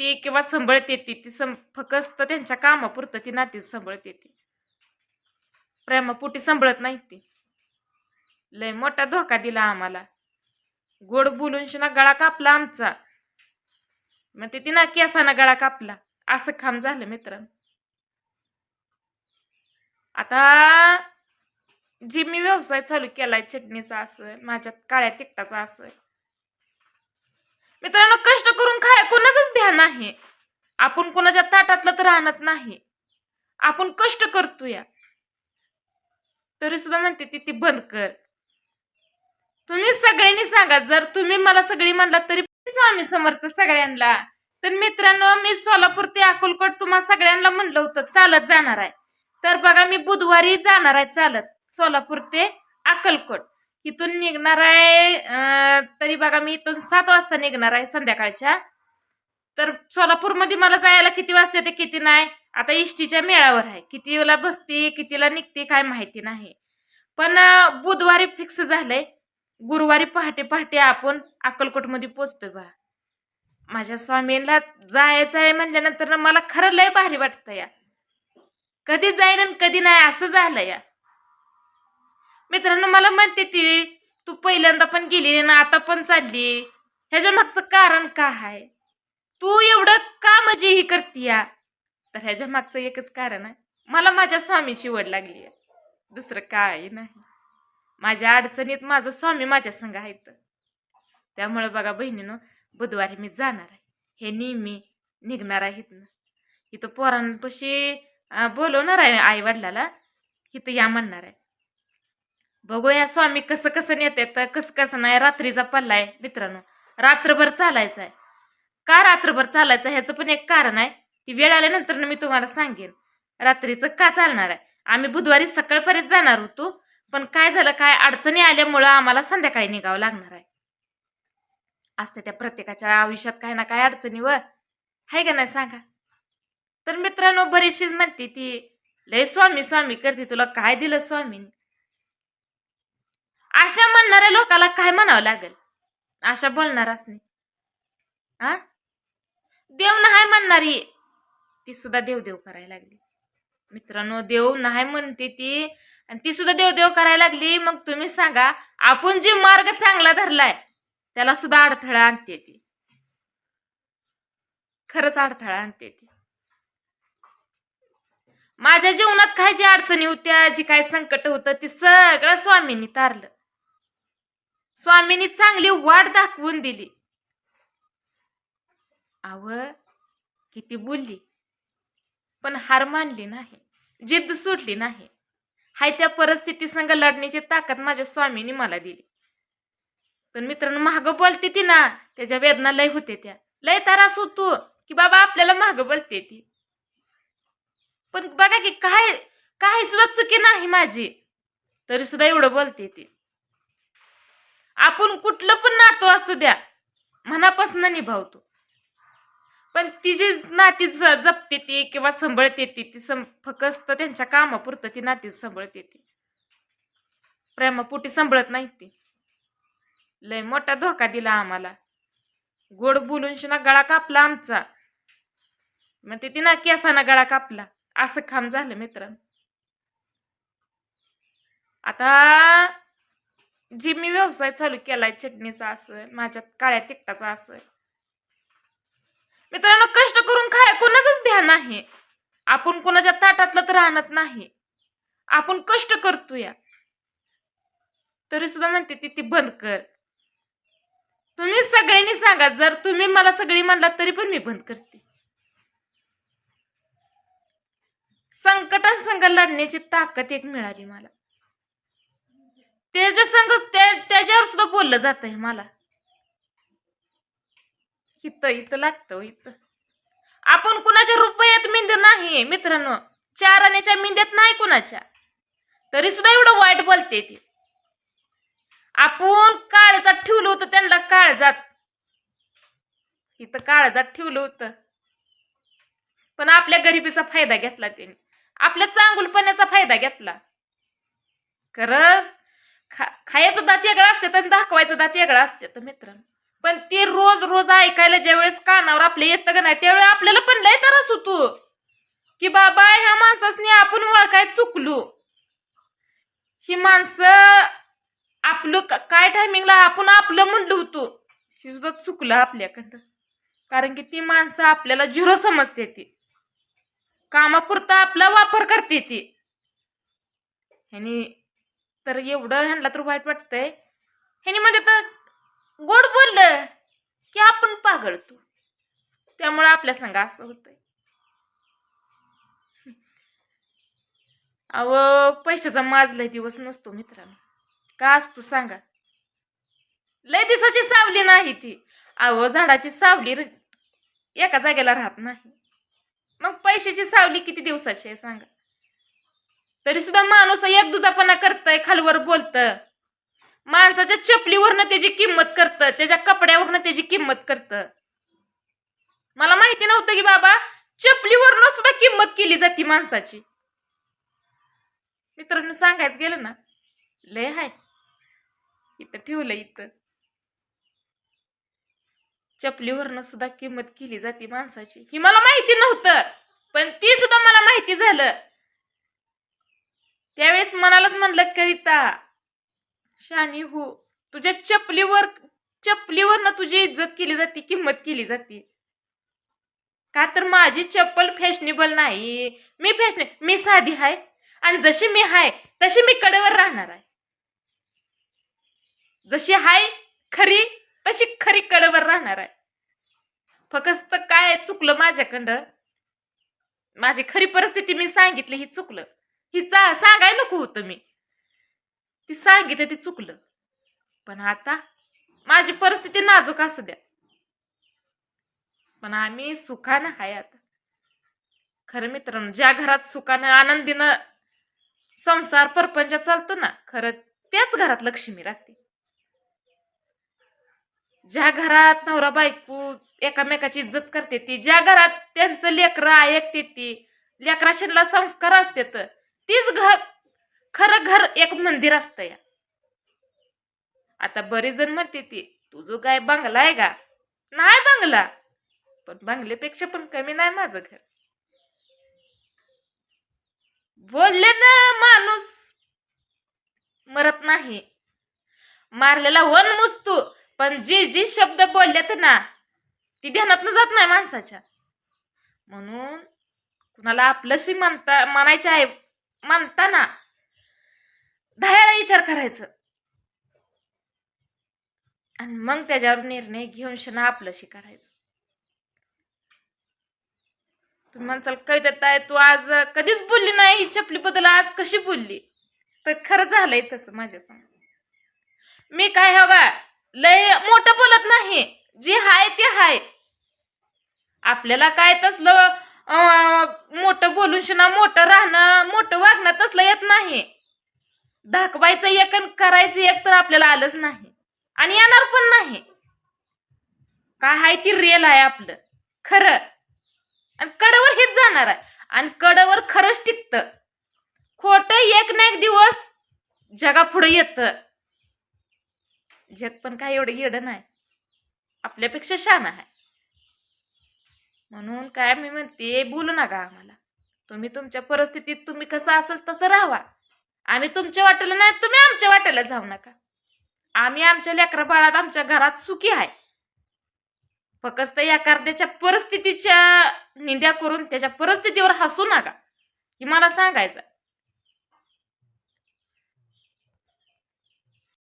ती किंवा सांभाळते ती ती सं फकस्त त्यांच्या कामापुरतं ती नाती सांभाळते ती प्रेमापोटी सांभाळत नाही ती. लय मोठा धोका दिला आम्हाला. गोड बोलून शिना गळा कापला आमचा. मग ते तिना केसाना गळा कापला. असं काम झालं मित्र आता जी मी व्यवसाय चालू केलाय चटणीचा असं माझ्यात काळ्या तिखटाचा असं मित्रांनो कष्ट करून खाय कोणाचंच ध्यान आहे आपण कोणाच्या ताटातलं तर राहणार नाही. आपण कष्ट करतो या तरी सुद्धा म्हणते ती ती बंद कर. तुम्ही सगळ्यांनी सांगा जर तुम्ही मला सगळी म्हणला तरी आम्ही समर्थ सगळ्यांना. तर मित्रांनो मी सोलापूर ते अकोलकोट तुम्हा सगळ्यांना म्हणलं होतं चालत जाणार आहे. तर बघा मी बुधवारी जाणार आहे चालत सोलापूर ते अक्कलकोट. इथून निघणार आहे तरी बघा मी इथून सात वाजता निघणार आहे संध्याकाळच्या. तर सोलापूरमध्ये मला जायला किती वाजते ते किती नाही आता इष्टीच्या मेळावर आहे. कितीला बसते कितीला निघते काय माहिती नाही. पण बुधवारी फिक्स झालंय. गुरुवारी पहाटे पहाटे आपण अक्कलकोटमध्ये पोचतोय बा माझ्या स्वामींना जायचं आहे म्हणल्यानंतर मला खरं लय भारी वाटतं या. कधी जाईन आणि कधी नाही असं झालं या. मित्रांनो मला म्हणते ती. तू पहिल्यांदा पण गेली ना आता पण चालली. ह्याच्या मागचं कारण का आहे? तू एवढं का म्हणजे ही करती या तर ह्याच्या मागचं एकच कारण आहे. मला माझ्या स्वामीची वड लागली आहे दुसरं काय नाही. माझ्या अडचणीत माझं स्वामी माझ्या संग आहेत. त्यामुळे बघा बहिणीनं बुधवारी मी जाणार आहे. हे नेहमी निघणार आहे इथनं इथं पोरांपाशी बोलवणार आहे आई वडिलाला इथं या म्हणणार आहे. बघूया स्वामी कसं कसं नेते तर कसं कसं नाही रात्रीचा पल्ला आहे मित्रांनो. रात्रभर चालायचं आहे का रात्रभर चालायचं ह्याचं पण एक कारण आहे. ती वेळ आल्यानंतर मी तुम्हाला सांगेन. रात्रीचं का चालणार आहे? आम्ही बुधवारी सकाळपर्यंत जाणार होतो पण काय झालं काय अडचणी आल्यामुळं आम्हाला संध्याकाळी निघावं लागणार आहे. असते त्या प्रत्येकाच्या आयुष्यात काय ना काय अडचणी व. आहे का नाही सांगा? तर मित्रांनो बरीचशीच म्हणते ती लय स्वामी स्वामी करते तुला काय दिलं स्वामीने? अशा म्हणणाऱ्या लोकाला काय म्हणावं लागेल? अशा बोलणारच नाही. आ? देव नाही म्हणणारी ती सुद्धा देव देव करायला लागली. मित्रांनो देव नाही म्हणते ती आणि ती सुद्धा देव देव करायला लागली. मग तुम्ही सांगा आपण जे मार्ग चांगला धरलाय त्याला सुद्धा अडथळा आणते ती. खरंच अडथळा आणते ती. माझ्या जीवनात काय जी अडचणी होत्या जी काय संकट होतं ते सगळं स्वामींनी तारलं. स्वामींनी चांगली वाट दाखवून दिली. आव किती बोलली. पण हार मानली नाही जिद्द सोडली नाही. हाय त्या परिस्थिती संग लढण्याची ताकद माझ्या स्वामींनी मला दिली. पण मित्रांनो महाग बोलते ती ना त्याच्या वेदना लय होते त्या. लय त्रास होतो की बाबा आपल्याला महाग बोलते ती. पण बघा की काय काय सुद्धा चुकी नाही माझी. तरी सुद्धा एवढं बोलते ती. आपण कुठलं पण नातो असू द्या मनापासून निभावतो. पण ती जी नाती ज- जपते ती किंवा सांभाळते ती ती सं फकस्त त्यांच्या कामापुरतं ती नाती सांभाळते ती. प्रेमापोटी सांभाळत नाही ती. लय मोठा धोका दिला आम्हाला. गोड बोलून शिना गळा कापला आमचा. मग ते तिना केसाना गळा कापला. असं काम झालं मित्रांनो. आता जी मी व्यवसाय चालू केलाय चटणीचा असेल माझ्या काळ्या तिकटाचा असेल मित्रांनो कष्ट करून खाय कोणाचंच ध्यान आहे आपण कोणाच्या ताटातलं तर राहणार नाही. आपण कष्ट करतो या तरी सुद्धा म्हणते ती ती बंद कर. तुम्ही सगळ्यांनी सांगा जर तुम्ही मला सगळी म्हणलात तरी पण मी बंद करते. संकटासंग लढण्याची ताकद एक मिळाली मला. त्याच्या संग त्या- त्याच्यावर सुद्धा बोललं जात आहे मला. इथं इथं लागतं हो, इथं. आपण कुणाच्या रुपयात मिंद नाही मित्रांनो. चार आण्याच्या मिंद्यात नाही कुणाच्या. तरी सुद्धा एवढं वाईट बोलते ती. आपण काळजात ठेवलं होतं त्यांना काळजात. इथं काळजात ठेवलं होतं. पण आपल्या गरिबीचा फायदा घेतला त्यांनी. आपल्या चांगुलपणाचा फायदा घेतला. खरंच खायचं दात वेगळं असते तर दाखवायचं दात वेगळं असते तर मित्रांनो. पण ते रोज रोज ऐकायला ज्यावेळेस कानावर आपले येतं का नाही त्यावेळी आपल्याला पण लय त्रास होतो. की बाबा ह्या माणसासनी आपण ओळखाय चुकलो. ही माणसं आपलं काय टायमिंगला आपण आपलं म्हणलं होतो. हे सुद्धा चुकलं आपल्याकडं कारण की ती माणसं आपल्याला झिरो समजते ती. कामापुरता आपला वापर करते ती. ह्यानी तर एवढं ह्यांना तर वाईट वाटतंय. ह्यानी मध्ये म्हणजे तर गोड बोललं की आपण पागळतो त्यामुळं आपल्या सांगा असं होतंय. अव पैशाचा माजलाय दिवस नसतो मित्रांनो. का असतो सांगा? लय दिवसाची सावली नाही ती. अव झाडाची सावली र- एका जागेला राहत नाही. मग पैशाची सावली किती दिवसाची आहे सांगा? तरी सुद्धा माणूस एक दुजापणा करतय खालवर बोलतं माणसाच्या चपलीवरनं त्याची किंमत करतं त्याच्या कपड्यावरनं त्याची किंमत करतं मला माहिती नव्हतं की बाबा चपलीवरनं सुद्धा किंमत केली जाते माणसाची. मित्रांनो सांगायचं गेलं ना लय हाय. इथं ठेवलं इथं. चपलीवरनं सुद्धा किंमत केली जाते माणसाची. ही मला माहिती नव्हतं पण ती सुद्धा मला माहिती झालं. त्यावेळेस मनालाच म्हणलं कविता शानी हो तुझ्या चपलीवर चपलीवरनं तुझी इज्जत केली जाते किंमत केली जाते. का तर माझी चप्पल फॅशनेबल नाही. मी फॅशने मी साधी आहे आणि जशी मी आहे तशी मी कडेवर राहणार आहे. जशी आहे खरी तशी खरी कडेवर राहणार आहे. फक्त काय चुकलं माझ्याकडं? माझी खरी परिस्थिती मी सांगितली ही चुकलं. ही सांगाय नको होतं मी. ती सांगितलं ती चुकलं. पण आता माझी परिस्थिती नाजूक असू द्या. पण आम्ही सुखानं आहे आता. खरं मित्रांनो ज्या घरात सुखानं आनंदीनं संसार परपंच चालतो ना खरं त्याच घरात लक्ष्मी राहते. ज्या घरात नवरा बायको एकामेकाची इज्जत करते ती ज्या घरात त्यांचं लेकरं ऐकते ती लेकराशीला संस्कार असते तर तीच घर खरं घर एक मंदिर असतं या. आता बरेच जण म्हणते ती तुझं काय बंगला आहे का? नाही बंगला. पण बंगल्यापेक्षा पण कमी नाही माझं घर. बोलले ना माणूस मरत नाही. मारलेला वन मुसतो पण जी जी शब्द बोलल्यात ना ती ध्यानात जात नाही माणसाच्या. म्हणून कुणाला आपलंशी म्हणता म्हणायचे आहे मानताना दह्याला विचार करायचं. आणि मग त्याच्यावर निर्णय घेऊन शना आपलंशी करायचं तुम्ही म्हणसाल कविता आहे तू आज कधीच बोलली नाही. ही चपली बदल आज कशी बोलली? तर खरं झालंय तसं माझ्यासमोर. मी काय हो गा लय मोठं बोलत नाही. जे हाय ते हाय. आपल्याला काय तसलं मोठं बोलून शिना मोठं राहणं मोठं वागणं तसलं येत नाही. दाखवायचं एक करायचं एक तर आपल्याला आलंच नाही. आणि येणार पण नाही. काय हाय ती रिअल आहे आपलं. खरं. आणि कडवर हेच जाणार आहे. आणि कडवर खरंच टिकतं. खोटं एक ना एक दिवस जगापुढे येतं. जग पण काय एवढं येडं नाही. आपल्यापेक्षा शान आहे. म्हणून काय मी म्हणते बोलू नका आम्हाला. तुम्ही तुमच्या परिस्थितीत तुम्ही कसं असेल तसं राहावा. आम्ही तुमच्या वाटेला नाही तुम्ही आमच्या वाटेला जाऊ नका. आम्ही आमच्या लेकरा बाळात आमच्या घरात सुखी आहे. फक्त या कार्द्याच्या परिस्थितीच्या निंद्या करून त्याच्या परिस्थितीवर हसू नका. की मला सांगायचं